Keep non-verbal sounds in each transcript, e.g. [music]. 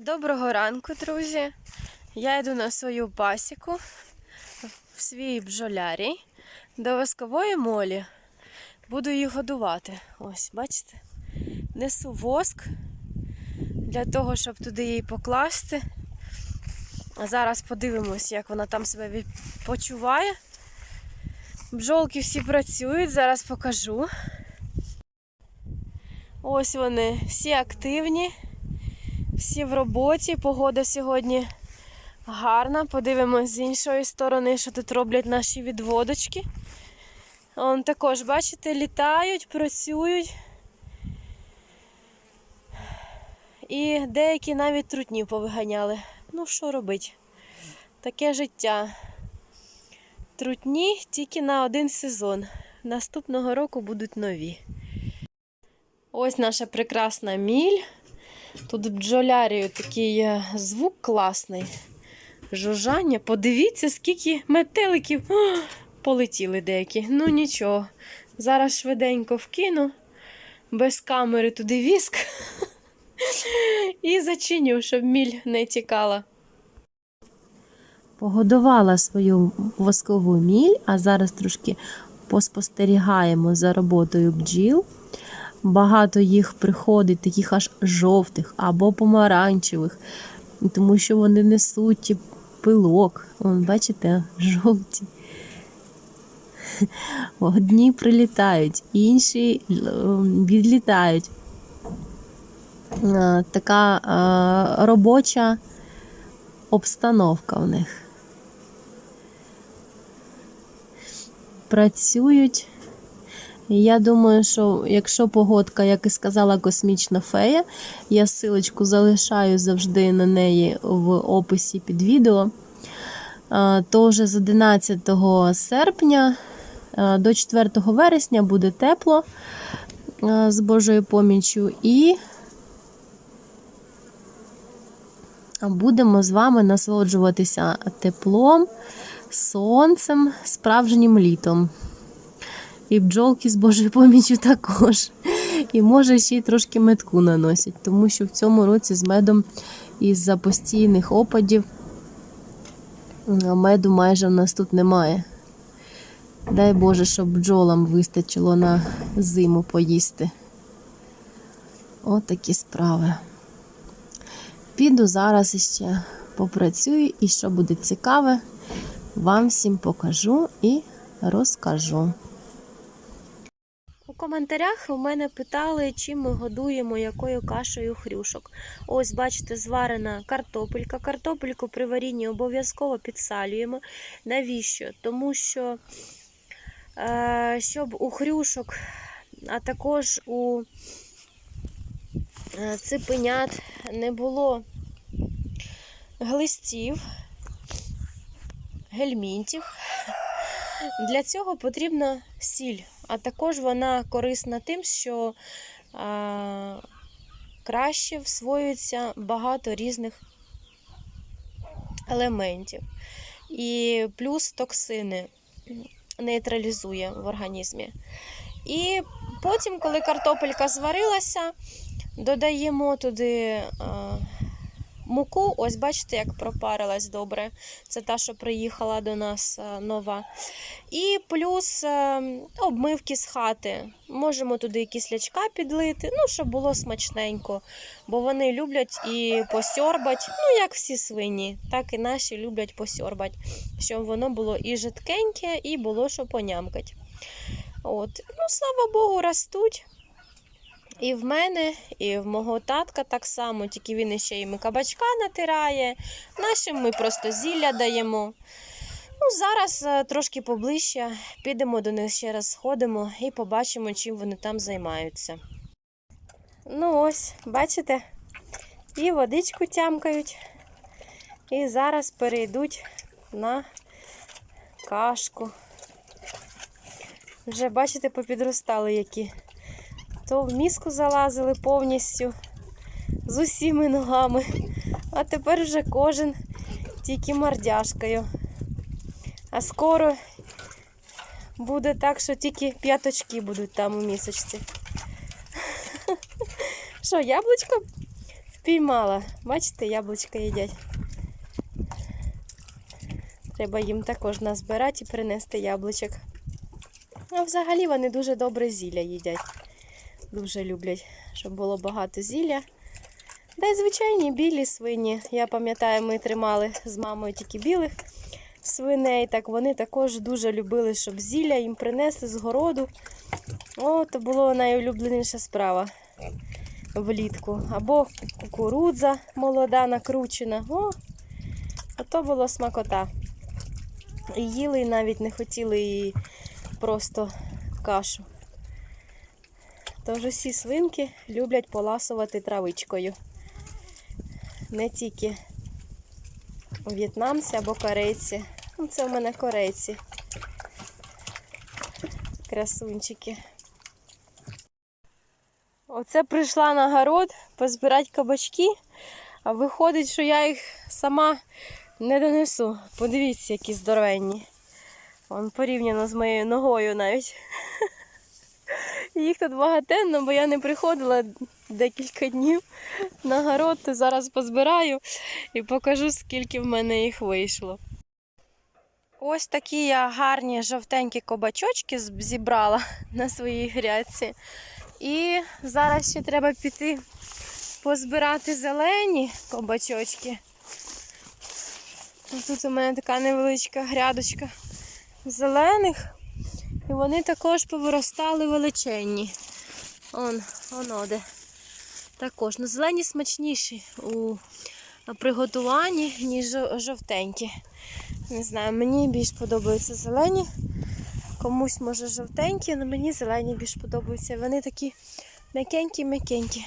Доброго ранку, друзі. Я йду на свою пасіку в свій бджолярій до воскової молі. Буду її годувати. Ось, бачите? Несу воск для того, щоб туди її покласти. А зараз подивимось, як вона там себе почуває. Бджолки всі працюють, зараз покажу. Ось вони всі активні. Всі в роботі. Погода сьогодні гарна. Подивимось з іншої сторони, що тут роблять наші відводочки. Он також, бачите, літають, працюють. І деякі навіть трутнів повиганяли. Ну, що робить? Таке життя. Трутні тільки на один сезон. Наступного року будуть нові. Ось наша прекрасна міль. Тут бджолярію такий е, звук класний. Жужжання. Подивіться, скільки метеликів О, полетіли деякі. Ну нічого. Зараз швиденько вкину без камери туди віск і зачиню, щоб міль не тікала. Погодувала свою воскову міль, а зараз трошки поспостерігаємо за роботою бджіл. Багато їх приходить, таких аж жовтих або помаранчевих, тому що вони несуть пилок. Вон, бачите, жовті. Одні прилітають, інші е, відлітають. Е, Така е, робоча обстановка в них. Працюють. Я думаю, що якщо погодка, як і сказала космічна фея, я силочку залишаю завжди на неї в описі під відео, то вже з 11 серпня до 4 вересня буде тепло з Божою поміччю, і будемо з вами насолоджуватися теплом, сонцем, справжнім літом. І бджолки з Божою поміччю також. І може ще й трошки медку наносять, тому що в цьому році з медом із-за постійних опадів меду майже в нас тут немає. Дай Боже, щоб бджолам вистачило на зиму поїсти. От справи. Піду зараз іще попрацюю, і що буде цікаве, вам всім покажу і розкажу. Коментарях у мене питали, чим ми годуємо, якою кашею хрюшок. Ось, бачите, зварена картопелька. Картопельку при варінні обов'язково підсалюємо. Навіщо? Тому що, е, щоб у хрюшок, а також у е, ципенят не було глистів, гельмінтів. Для цього потрібна сіль, а також вона корисна тим, що а, краще всвоюється багато різних елементів. І плюс токсини нейтралізує в організмі. І потім, коли картопелька зварилася, додаємо туди а, муку. Ось бачите, як пропарилась добре. Це та, що приїхала до нас нова. І плюс е, обмивки з хати. Можемо туди кислячка підлити, ну, щоб було смачненько. Бо вони люблять і посьорбать, ну, як всі свині, так і наші люблять посьорбать, щоб воно було і жидкеньке, і було що понямкать. От. Ну, слава Богу, ростуть. І в мене, і в мого татка так само, тільки він ще і кабачка натирає. Нашим ми просто зілля даємо. Ну, зараз е, трошки поближче підемо до них ще раз сходимо і побачимо, чим вони там займаються. Ну ось, бачите, і водичку тямкають. І зараз перейдуть на кашку. Вже, бачите, попідростали які. То в міску залазили повністю з усіми ногами. А тепер вже кожен тільки мордяшкою. А скоро буде так, що тільки п'яточки будуть там у місячці. [laughs] Що, яблучко Спіймала. Бачите, яблучка їдять. Треба їм також назбирати і принести яблучок. А взагалі вони дуже добре зілля їдять. Дуже люблять, щоб було багато зілля. Да й звичайні білі свині. Я пам'ятаю, ми тримали з мамою тільки білих свиней. Так вони також дуже любили, щоб зілля їм принесли з городу. О, то була найулюбленіша справа влітку. Або кукурудза молода, накручена. О, ото було смакота. І їли і навіть не хотіли її просто кашу. Тож усі свинки люблять поласувати травичкою. Не тільки в'єтнамці або корейці. Ну, це у мене корейці. Красунчики. Оце прийшла на город позбирати кабачки, а виходить, що я їх сама не донесу. Подивіться, які здоровенні. Вон порівняно з моєю ногою навіть. [laughs] Їх тут багатенно, бо я не приходила декілька днів на город, зараз позбираю і покажу, скільки в мене їх вийшло. Ось такі я гарні жовтенькі кабачочки з- зібрала [laughs] на своїй грядці. І зараз ще треба піти позбирати зелені кабачочки. Тут у мене така невеличка грядочка зелених. І вони також повиростали величенні. Он, воно де. Також. Ну, зелені смачніші у приготуванні, ніж жовтенькі. Не знаю, мені більш подобаються зелені. Комусь може жовтенькі, але мені зелені більш подобаються. Вони такі м'якенькі-м'якенькі.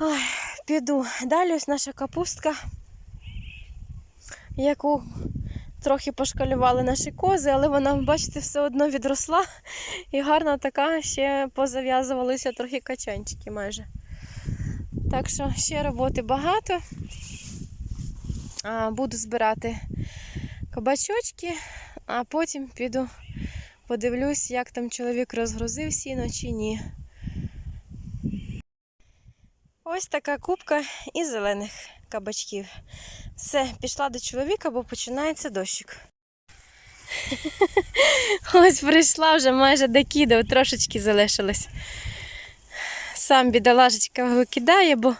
Ой, піду. Далі ось наша капустка, яку трохи пошкалювали наші кози, але вона, бачите, все одно відросла і гарна така, ще позав'язувалися трохи качанчики майже. Так що ще роботи багато. Буду збирати кабачочки, а потім піду подивлюсь, як там чоловік розгрузив сіно чи ні. Ось така кубка із зелених кабачків. Все, пішла до чоловіка, бо починається дощик. [laughs] Ось прийшла вже майже докидав, трошечки залишилось. Сам бідолажечка викидає, бо в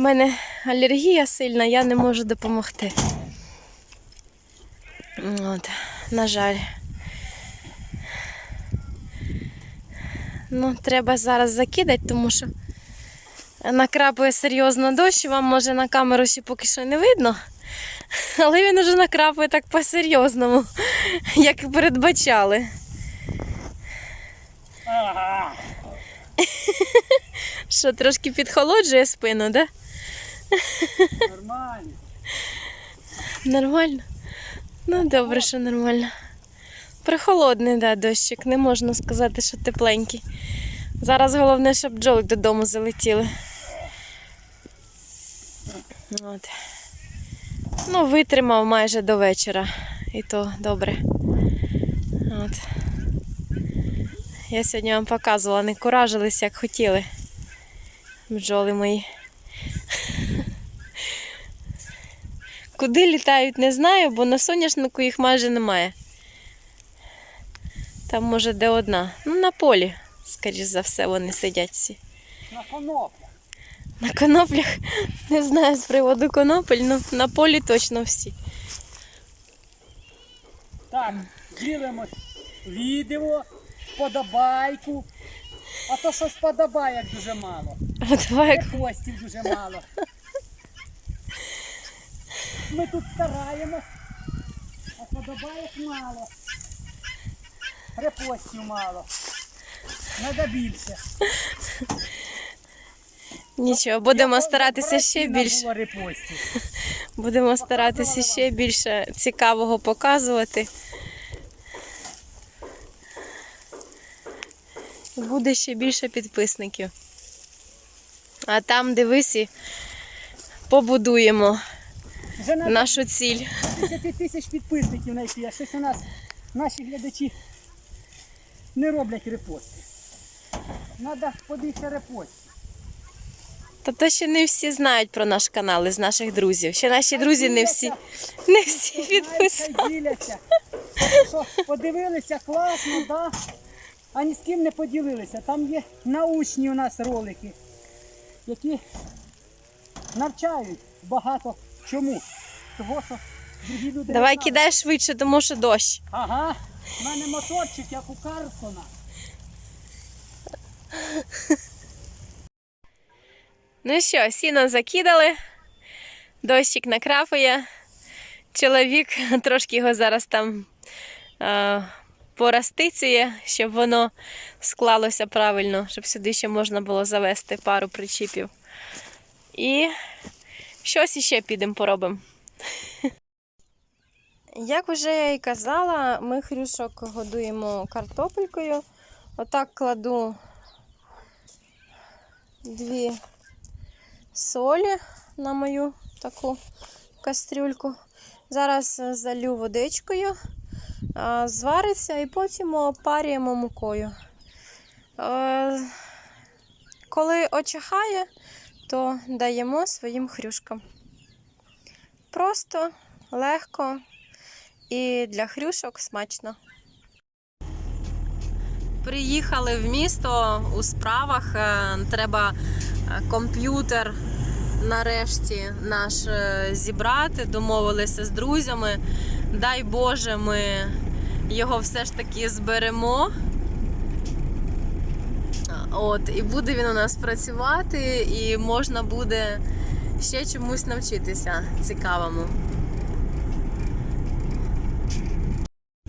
мене алергія сильна, я не можу допомогти. От, на жаль. Ну, треба зараз закидати, тому що накрапує серйозно дощ, вам може на камеру ще поки що не видно. Але він уже накрапує так по-серйозному, як і передбачали. Що трошки підхолоджує спину, да? Нормально. Нормально? Ну, добре, що нормально. Прохолодний, да, дощик. Не можна сказати, що тепленький. Зараз головне, щоб бджоли додому залетіли. От. Ну, витримав майже до вечора. І то добре. От. Я сьогодні вам показувала, не куражились, як хотіли. Бджоли мої. Куди літають, не знаю, бо на соняшнику їх майже немає. Там, може, де одна. Ну, на полі, скоріш за все, вони сидять всі. На коноплях. На коноплях, не знаю з приводу конопель, але на полі точно всі. Так, ділимось відео, подобайку. А то щось подобайок дуже мало. А давай як дуже мало. Ми тут стараємось, а подобайок мало. Репостів мало. Надо більше. Нічого, будемо старатися ще більше. [laughs] Будемо старатися ще більше цікавого показувати. Буде ще більше підписників. А там дивись і побудуємо Вже на нашу ціль. 10 тисяч підписників знайти, а щось у нас наші глядачі не роблять репости. Треба побільше репостів. Та то ще не всі знають про наш канал із наших друзів. Ще наші друзі не всі, не всі. Що, подивилися, класно, да? А ні з ким не поділилися. Там є научні у нас ролики, які навчають багато чому. Того, що другі люди. Давай кидай швидше, тому що дощ. Ага, в мене моторчик, як у Карлсона. Ну що, сіно закидали, дощик накрапує. Чоловік [laughs] трошки його зараз там е, порастицює, щоб воно склалося правильно, щоб сюди ще можна було завести пару причіпів. І щось іще підемо поробимо. [laughs] Як вже я і казала, ми хрюшок годуємо картопелькою. Отак кладу дві солі на мою таку кастрюльку. Зараз залю водичкою, звариться і потім опарюємо мукою. Е, Коли очахає, то даємо своїм хрюшкам. Просто, легко і для хрюшок смачно. Приїхали в місто у справах. е, Треба комп'ютер нарешті наш е, зібрати. Домовилися з друзями. Дай Боже, ми його все ж таки зберемо. От, і буде він у нас працювати, і можна буде ще чомусь навчитися цікавому.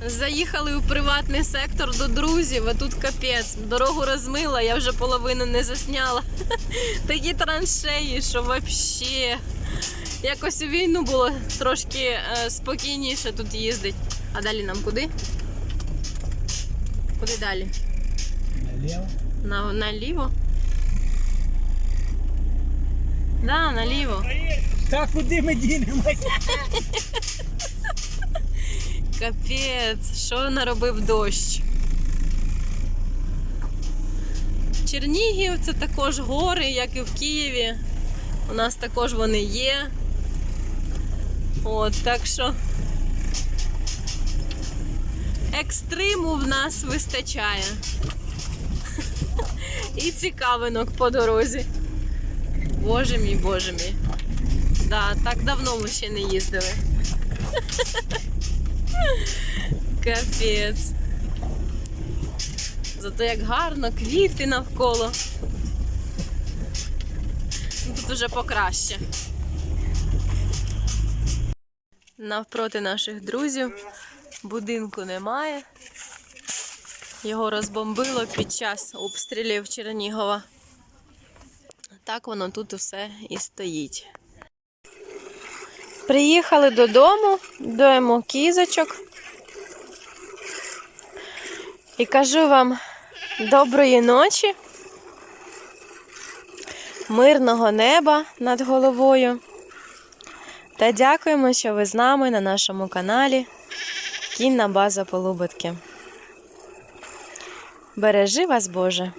Заїхали у приватний сектор до друзів, а тут капець. Дорогу розмила, я вже половину не засняла. [laughs] Такі траншеї, що взагалі. Якось у війну було трошки е, спокійніше тут їздить. А далі нам куди? Куди далі? Наліво. На, наліво? Да, наліво. Так куди ми дінемося? [laughs] Капець, що наробив дощ? Чернігів це також гори, як і в Києві. У нас також вони є. От, так що екстриму в нас вистачає. І цікавинок по дорозі. Боже мій, боже мій. Да, так давно ми ще не їздили. [laughs] [laughs] Капець. Зато як гарно, квіти навколо. Ну, Тут уже покраще. Навпроти наших друзів будинку немає. Його розбомбило під час обстрілів Чернігова. Так воно тут все і стоїть. Приїхали додому, доїмо кізочок. І кажу вам доброї ночі, мирного неба над головою. Та дякуємо, що ви з нами на нашому каналі Кінна база Полубитки. Бережи вас, Боже!